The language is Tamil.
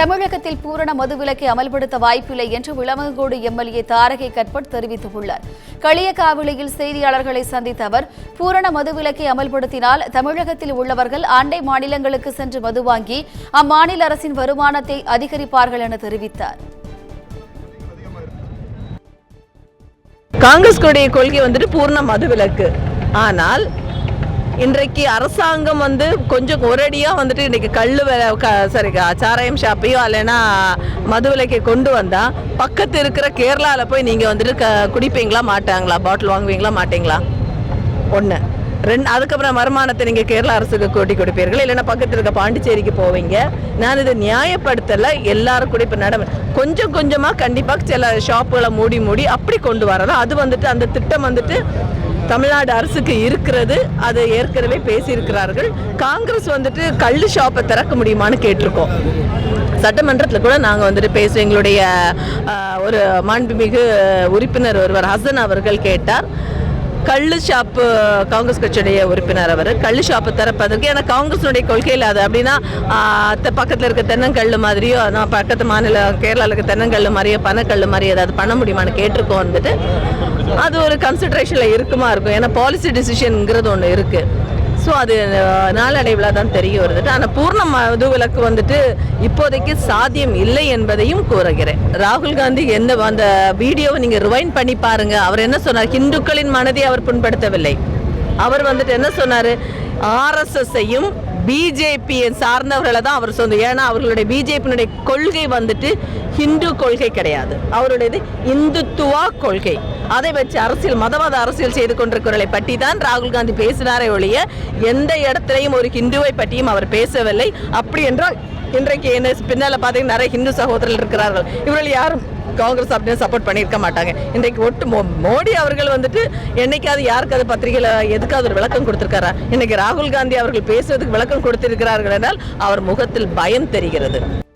தமிழகத்தில் பூரண மதுவிலக்கை அமல்படுத்த வாய்ப்பில்லை என்று விளமங்கோடு எம்எல்ஏ தாரகை கட்பட் தெரிவித்துள்ளார். களியக்காவிளியில் செய்தியாளர்களை சந்தித்த அவர் பூரண மதுவிலக்கை அமல்படுத்தினால் தமிழகத்தில் உள்ளவர்கள் அண்டை மாநிலங்களுக்கு சென்று மது வாங்கி அம்மாநில அரசின் வருமானத்தை அதிகரிப்பார்கள் என தெரிவித்தார். காங்கிரஸ் கொள்கை வந்துட்டு பூர்ண மதுவிலக்கு. ஆனால் இன்றைக்கு அரசாங்கம் வந்து கொஞ்சம் ஒரடியாக வந்துட்டு இன்றைக்கி கல் விலை க சாரி சாராயம் ஷாப்பையோ இல்லைன்னா மதுவிலைக்கு கொண்டு வந்தால் பக்கத்து இருக்கிற கேரளாவில் போய் நீங்கள் வந்துட்டு க குடிப்பீங்களா மாட்டாங்களா? பாட்டில் வாங்குவீங்களா மாட்டீங்களா? ஒன்று ரெண்டு அதுக்கப்புறம் வருமானத்தை நீங்கள் கேரளா அரசுக்கு கூட்டி கொடுப்பீர்கள். இல்லைன்னா பக்கத்தில் இருக்க பாண்டிச்சேரிக்கு போவீங்க. நான் இதை நியாயப்படுத்தலை. எல்லாரும் கூட இப்போ நட கொஞ்சம் கொஞ்சமாக கண்டிப்பாக சில ஷாப்புகளை மூடி மூடி அப்படி கொண்டு வரலாம். அது வந்துட்டு அந்த திட்டம் வந்துட்டு தமிழ்நாடு அரசுக்கு இருக்கிறது அது ஏற்கனவே பேசியிருக்கிறார்கள். காங்கிரஸ் வந்துட்டு கள்ளு ஷாப்பை திறக்க முடியுமான்னு கேட்டிருக்கோம். சட்டமன்றத்தில் கூட நாங்கள் வந்துட்டு பேசுவோம் எங்களுடைய ஒரு மாண்புமிகு உறுப்பினர் ஒருவர் ஹசன் அவர்கள் கேட்டார். கள்ளு ஷாப்பு காங்கிரஸ் கட்சியுடைய உறுப்பினர் அவர் கள்ளு ஷாப்பு திறப்பதற்கு ஏன்னா காங்கிரஸுடைய கொள்கையில் அது அப்படின்னா பக்கத்தில் இருக்க தென்னங்கல் மாதிரியோ நான் பக்கத்து மாநில கேரளாவில் இருக்க தென்னங்கல் மாதிரியோ பனக்கல் மாதிரியோ ஏதாவது பண்ண முடியுமான்னு கேட்டிருக்கோம் வந்துட்டு. அது ஒரு கன்சிடரேஷனில் இருக்குமா இருக்கும். ஏன்னா பாலிசி டிசிஷனுங்கிறது ஒன்று இருக்குது ஸோ அது நாளடைவில் தான் தெரிய வருது. ஆனால் பூர்ண மது விலக்கு வந்துட்டு இப்போதைக்கு சாத்தியம் இல்லை என்பதையும் கூறுகிறேன். ராகுல் காந்தி எந்த அந்த வீடியோவை நீங்கள் ரிவைண்ட் பண்ணி பாருங்க. அவர் என்ன சொன்னார்? ஹிந்துக்களின் மனதை அவர் புண்படுத்தவில்லை. அவர் வந்துட்டு என்ன சொன்னார்? ஆர்எஸ்எஸ்ஸையும் பிஜேபியை சார்ந்தவர்களை தான் அவர் சொந்த ஏன்னா அவர்களுடைய பிஜேபியினுடைய கொள்கை வந்துட்டு ஹிந்து கொள்கை கிடையாது. அவருடையது இந்துத்துவா கொள்கை. அதை வச்சு அரசியல் மதவாத அரசியல் செய்து கொண்டிருக்கிறவர்களை பற்றி தான் ராகுல் காந்தி பேசினாரே ஒழிய எந்த இடத்திலையும் ஒரு ஹிந்துவை பற்றியும் அவர் பேசவில்லை. அப்படி என்றால் இன்றைக்கு என்ன பின்னால் பார்த்தீங்கன்னா நிறைய ஹிந்து சகோதரர்கள் இருக்கிறார்கள். இவர்கள் யாரும் காங்கிரஸ் அப்படின்னு சப்போர்ட் பண்ணியிருக்க மாட்டாங்க. இன்றைக்கு ஒட்டு மோ- மோடி அவர்கள் வந்துட்டு என்னைக்காவது யாருக்காவது பத்திரிகையில் எதுக்காவது ஒரு விளக்கம் கொடுத்துருக்காரா? இன்னைக்கு ராகுல் காந்தி அவர்கள் பேசுவதுக்கு விளக்கம் கொடுத்திருக்கிறார்கள் என்றால் அவர் முகத்தில் பயம் தெரிகிறது.